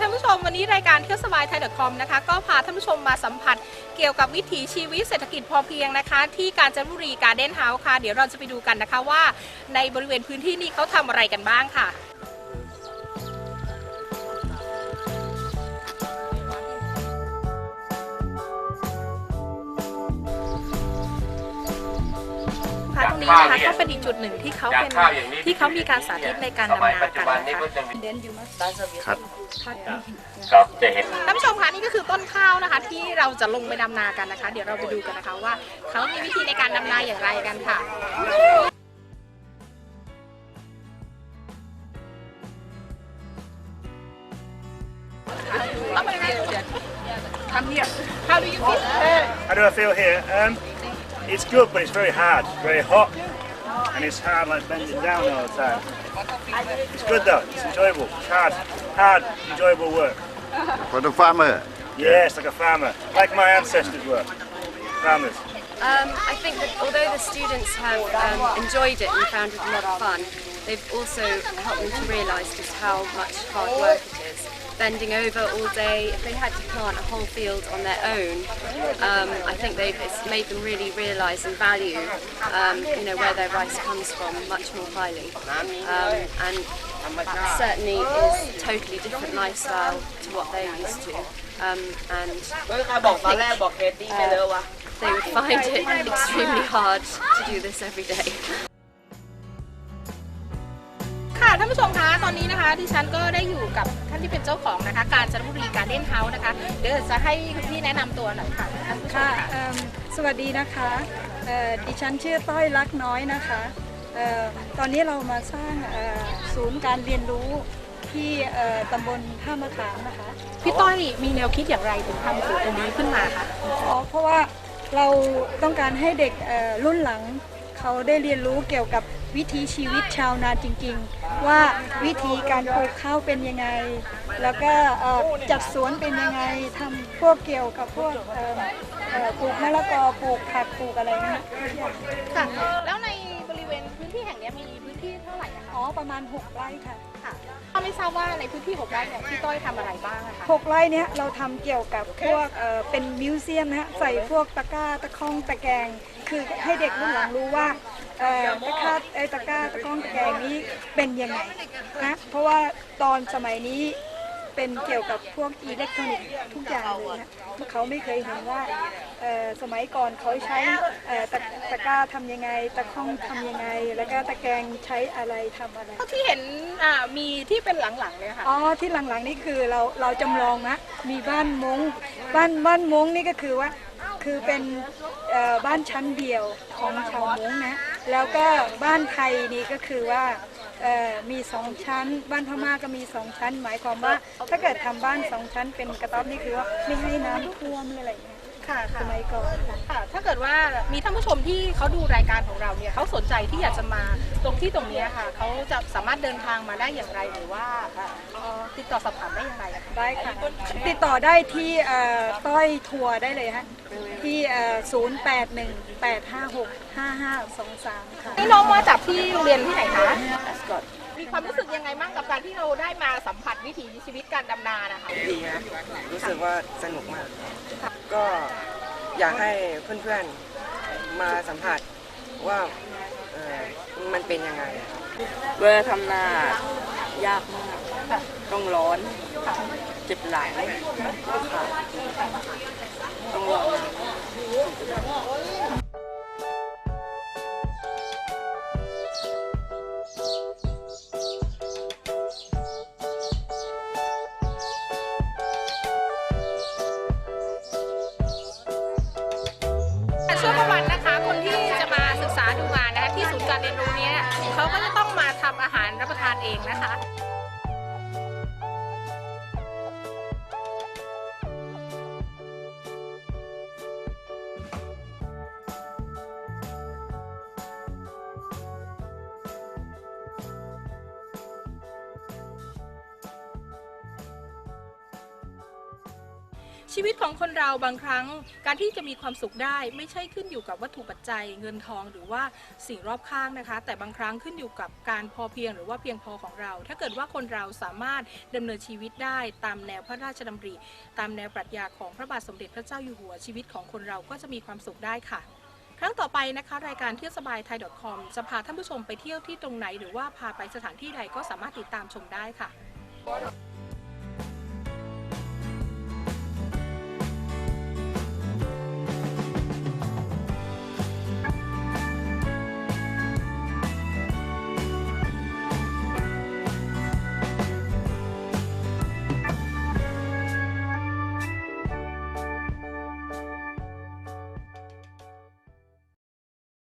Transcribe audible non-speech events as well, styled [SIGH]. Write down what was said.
ท่านผู้ชมวันนี้รายการเที่ยวสบายไทย .com นะคะก็พาท่านผู้ชมมาสัมผัสเกี่ยวกับวิถีชีวิตเศรษฐกิจพอเพียงนะคะ ที่กาญจนบุรีการเด้นเฮาส์ค่ะ เดี๋ยวเราจะไปดูกันนะคะว่าในบริเวณพื้นที่นี้เขาทำอะไรกันบ้างค่ะ นี้นะคะก็เป็นอีกจุดหนึ่งที่เขาเป็นที่เขามีการสาธิตในการดำนากันนะคะครับครับจะเห็นท่านผู้ชมคะนี่ก็คือต้นข้าวนะคะ ที่เราจะลงไปดำนากันนะคะ เดี๋ยวเราไปดูกันนะคะว่าเขามีวิธีในการดำนาอย่างไรกันค่ะ Come here. How do you feel? How do I feel here? Um, it's good, but it's very hard, very hot, and it's hard like bending down all the time. It's good though, it's enjoyable. It's hard, hard, enjoyable work. For the farmer, Yes, like a farmer, like my ancestors were, farmers. Um, I think that although the students have um, enjoyed it and found it a lot of fun, they've also helped them to realise just how much hard work it is bending over all day. If they had to plant a whole field on their own, um, I think they've, it's made them really realise and value um, you know, where their rice comes from much more highly. Um, and that certainly is a totally different lifestyle to what they used to. Um, and think, uh, they would find it [LAUGHS] extremely hard to do this every day. [LAUGHS] ค่ะท่านผู้ชมคะตอนนี้นะคะดิฉันก็ได้อยู่กับท่านที่เป็นเจ้าของนะคะ การจันทบุรีการเด้นเฮาส์นะคะเดี๋ยวจะให้คุณพี่แนะนำตัวหน่อยค่ะท่านผู้ชมค่ะค่ะเอิ่มสวัสดีนะคะเอ่อดิฉันชื่อต้อยรักน้อยนะคะเอ่อตอนนี้เรามาสร้างเอ่อศูนย์การเรียนรู้ที่เอ่อตำบลท่ามะขามนะคะพี่ต้อยมีแนวคิดอย่างไรถึงทำศูนย์ตรงนี้ขึ้นมาคะอ๋อเพราะว่าเราต้องการให้เด็กเอ่อรุ่นหลังเขาได้เรียนรู้เกี่ยวกับ วิถีชีวิตชาวนาจริง ๆ ว่าวิธีการปลูกข้าวเป็นยังไง แล้วก็เอ่อจัดสวนเป็นยังไงทำพวกเกี่ยวกับพวกเอ่อเอ่อปลูกมะละกอปลูกผักปลูกอะไรนะคะทุกอย่างค่ะแล้วในบริเวณพื้นที่แห่งนี้มีพื้นที่เท่าไหร่นะคะอ๋อประมาณ 6 ไร่ค่ะค่ะก็ไม่ทราบว่าในพื้นที่หกไร่เนี่ยพี่ต้อยทำอะไรบ้างนะคะ6ไร่เนี้ยเราทำเกี่ยวกับพวกเอ่อเป็นมิวเซียมนะฮะใส่พวกตะกร้าตะข้องตะแกรงคือให้เด็กรุ่นหลังรู้ว่า เอ่อตะกร้าไอ้ตะกร้าตะข้องตะแกรงนี้เป็นยังไงนะเพราะว่าตอนสมัยนี้เป็นเกี่ยวกับพวกอิเล็กทรอนิกส์ทุกอย่างเลยนะเขาไม่เคยเห็นว่าเอ่อสมัยก่อนเขาใช้เอ่อตะตะกร้าทำยังไง ตะข้องทำยังไง แล้วก็ตะแกรงใช้อะไรทำอะไร เท่าที่เห็นอ่ามีที่เป็นหลังๆเลยค่ะ อ๋อที่หลังๆนี่คือเราเราจำลองนะมีบ้านมงบ้านบ้านมงนี่ก็คือว่า คือเป็นเอ่อบ้านชั้นเดียวของชาวมงนะ แล้วก็บ้านไทยนี่ก็คือว่ามีสองชั้น บ้านพม่าก็มีสองชั้น หมายความว่าถ้าเกิดทำบ้านสองชั้นเป็นกระต๊อบนี่คือว่าไม่ให้น้ำท่วมหรืออะไรอย่างเงี้ย ค่ะสค่ะมัยก่อนค่ะค่ะถ้าเกิดว่ามีท่านผู้ชมที่เขาดูรายการของเราเนี่ยเขาสนใจที่อยากจะมาตรงที่ตรงเนี้ยค่ะเขาจะสามารถเดินทางมาได้อย่างไรหรือว่าเอ่อติดต่อสอบถามได้อย่างไรอะคะ ได้ค่ะ ติดต่อได้ที่เอ่อต้อยทัวร์ได้เลยฮะ ที่ศูนย์แปดหนึ่งแปดห้าหกห้าห้าสองสามค่ะ นี่น้องมาจากที่โรงเรียนที่ไหนคะมี ความรู้สึกยังไงบ้างกับการที่เราได้มาสัมผัสวิถีชีวิตการดำนานะคะดีนะรู้สึกว่าสนุกมาก ก็อยากให้เพื่อนๆมาสัมผัสว่าเอ่อมันเป็นยังไงเวลาทำนายากมากต้องร้อน เจ็บหลังขาต้องรอน ชีวิตของคนเราบางครั้งการที่จะมีความสุขได้ ไม่ใช่ขึ้นอยู่กับวัตถุปัจจัยเงินทองหรือว่าสิ่งรอบข้างนะคะ แต่บางครั้งขึ้นอยู่กับการพอเพียงหรือว่าเพียงพอของเรา ถ้าเกิดว่าคนเราสามารถดำเนินชีวิตได้ตามแนวพระราชดำริ ตามแนวปรัชญาของพระบาทสมเด็จพระเจ้าอยู่หัวชีวิตของคนเราก็จะมีความสุขได้ค่ะครั้งต่อไปนะคะ รายการเที่ยวสบายไทย .com จะพาท่านผู้ชมไปเที่ยวที่ตรงไหน หรือว่าพาไปสถานที่ใดก็สามารถติดตามชมได้ค่ะ